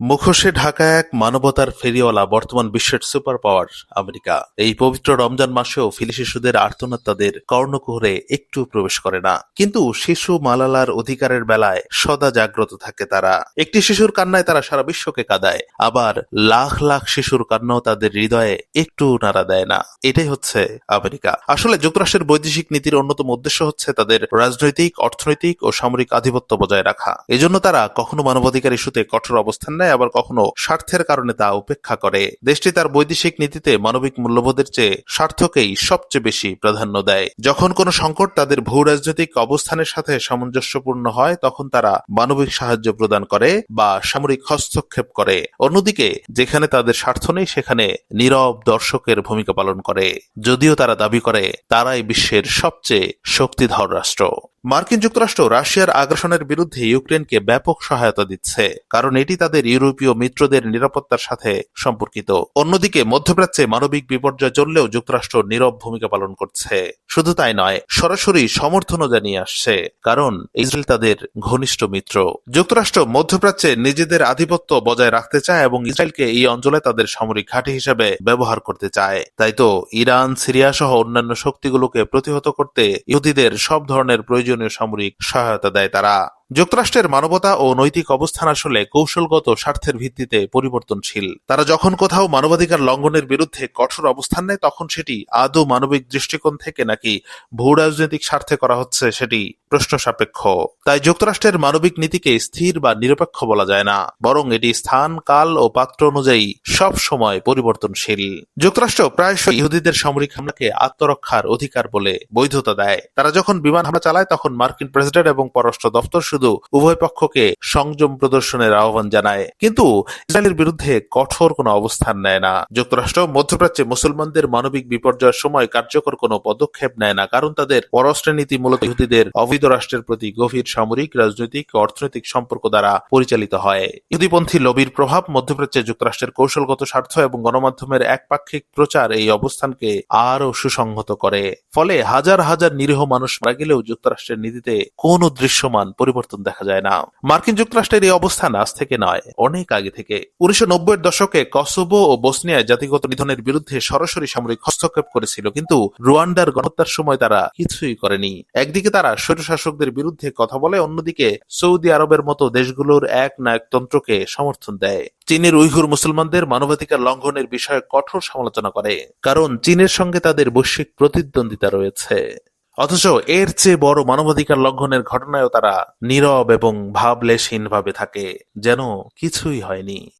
মুখোশে ঢাকা এক মানবতার ফেরিওয়ালা, বর্তমান বিশ্বের সুপার পাওয়ার আমেরিকা। এই পবিত্র রমজান মাসেও ফিলি শিশুদের আর্তনাদ তাদের কর্ণকুহরে একটু প্রবেশ করে না। কিন্তু শিশু মালালার অধিকারের বেলায় সদা জাগ্রত থাকে তারা। একটি শিশুর কান্নায় তারা সারা বিশ্বকে কাঁদায়। আবার লাখ লাখ শিশুর কান্নাও তাদের হৃদয়ে একটু নাড়া দেয় না। এটাই হচ্ছে আমেরিকা। আসলে যুক্তরাষ্ট্রের বৈদেশিক নীতির অন্যতম উদ্দেশ্য হচ্ছে তাদের রাজনৈতিক, অর্থনৈতিক ও সামরিক আধিপত্য বজায় রাখা। এজন্য তারা কখনো মানবাধিকার ইস্যুতে কঠোর অবস্থান নেয় আবার কখনো স্বার্থের কারণে তা উপেক্ষা করে। দেশটি তার বৈদেশিক নীতিতে মানবিক মূল্যবোধের চেয়ে স্বার্থকেই সবচেয়ে বেশি প্রাধান্য দেয়। যখন কোনো সংকট তাদের ভূ রাজনৈতিক অবস্থানের সাথে সামঞ্জস্যপূর্ণ হয়, তখন তারা মানবিক সাহায্য প্রদান করে বা সামরিক হস্তক্ষেপ করে। অন্যদিকে, যেখানে তাদের স্বার্থ নেই, সেখানে নীরব দর্শকের ভূমিকা পালন করে। যদিও তারা দাবি করে, তারাই বিশ্বের সবচেয়ে শক্তিধর রাষ্ট্র। মার্কিন যুক্তরাষ্ট্র রাশিয়ার আগ্রাসনের বিরুদ্ধে ইউক্রেনকে ব্যাপক সহায়তা দিচ্ছে, কারণ এটি তাদের ইউরোপীয় মিত্রদের নিরাপত্তার সাথে সম্পর্কিত। অন্যদিকে, মধ্যপ্রাচ্যে মানবিক বিপর্যয় চললেও যুক্তরাষ্ট্র নীরব ভূমিকা পালন করছে। শুধু তাই নয়, সরাসরি সমর্থনও জানিয়ে আসছে, কারণ ইসরায়েল তাদের ঘনিষ্ঠ মিত্র। যুক্তরাষ্ট্র মধ্যপ্রাচ্যে নিজেদের আধিপত্য বজায় রাখতে চায় এবং ইসরায়েলকে এই অঞ্চলে তাদের সামরিক ঘাঁটি হিসেবে ব্যবহার করতে চায়। তাই তো ইরান সিরিয়া সহ অন্যান্য শক্তিগুলোকে প্রতিহত করতে ইহুদিদের সব ধরনের প্রয়োজনীয় সামরিক সহায়তা দেয় তারা। যুক্তরাষ্ট্রের মানবতা ও নৈতিক অবস্থান আসলে কৌশলগত স্বার্থের ভিত্তিতে পরিবর্তনশীল। তারা যখন কোথাও মানবাধিকার লঙ্ঘনের বিরুদ্ধে কঠোর অবস্থান নেয়, তখন সেটি আদৌ মানবিক দৃষ্টিকোণ থেকে নাকি ভূ রাজনৈতিক স্বার্থে করা হচ্ছে সেটি প্রশ্ন সাপেক্ষ তাই যুক্তরাষ্ট্রের মানবিক নীতিকে স্থির বা নিরপেক্ষ বলা যায় না, বরং এটি স্থান, কাল ও পাত্র অনুযায়ী সব সময় পরিবর্তনশীল। যুক্তরাষ্ট্র প্রায়শই ইহুদিদের সামরিক হামলাকে আত্মরক্ষার অধিকার বলে বৈধতা দেয়। তারা যখন বিমান হামলা চালায়, তখন মার্কিন প্রেসিডেন্ট এবং পররাষ্ট্র দপ্তর শুধু উভয় পক্ষকে সংযম প্রদর্শনের আহ্বান জানায়। কিন্তু ইসরায়েলের বিরুদ্ধে কঠোর কোনো অবস্থান নেয় না। যুক্তরাষ্ট্র, মধ্যপ্রাচ্যে মুসলমানদের মানবিক বিপর্যয়ের সময় কার্যকর কোনো পদক্ষেপ নেয় না, কারণ তাদের পররাষ্ট্র নীতি মূলত ইহুদিদের অবৈধ রাষ্ট্রের প্রতি গভীর সামরিক, রাজনৈতিক ও অর্থনৈতিক সম্পর্ক দ্বারা পরিচালিত হয়। ইহুদিপন্থী লবির প্রভাব মধ্যপ্রাচ্যে যুক্তরাষ্ট্রের কৌশলগত স্বার্থ এবং গণমাধ্যমের একপাক্ষিক প্রচার এই অবস্থানকে আরও সুসংহত করে। ফলে হাজার হাজার নিরীহ মানুষ মারা গেলেও যুক্তরাষ্ট্রের নীতিতে কোনো দৃশ্যমান পরিবর্তন দেখা যায় না। মার্কিন যুক্তরাষ্ট্রের এই অবস্থান আজ থেকে নয়, অনেক আগে থেকে। উনিশশো নব্বই দশকে কসোভো ও বসনিয়ায় জাতিগত নিধনের বিরুদ্ধে সরাসরি সামরিক হস্তক্ষেপ করেছিল, কিন্তু রুয়ান্ডার গণহত্যার সময় তারা কিছুই করেনি। একদিকে তারা স্বৈরশাসকদের বিরুদ্ধে কথা বলে, অন্যদিকে সৌদি আরবের মতো দেশগুলোর এক নায়কতন্ত্রকে সমর্থন দেয়। চীনের উইঘুর মুসলমানদের মানবাধিকার লঙ্ঘনের বিষয়ে কঠোর সমালোচনা করে, কারণ চীনের সঙ্গে তাদের বৈশ্বিক প্রতিদ্বন্দ্বিতা রয়েছে। অথচ এর চেয়ে বড় মানবাধিকার লঙ্ঘনের ঘটনায়ও তারা নীরব এবং ভাবলেশহীন ভাবে থাকে, যেন কিছুই হয়নি।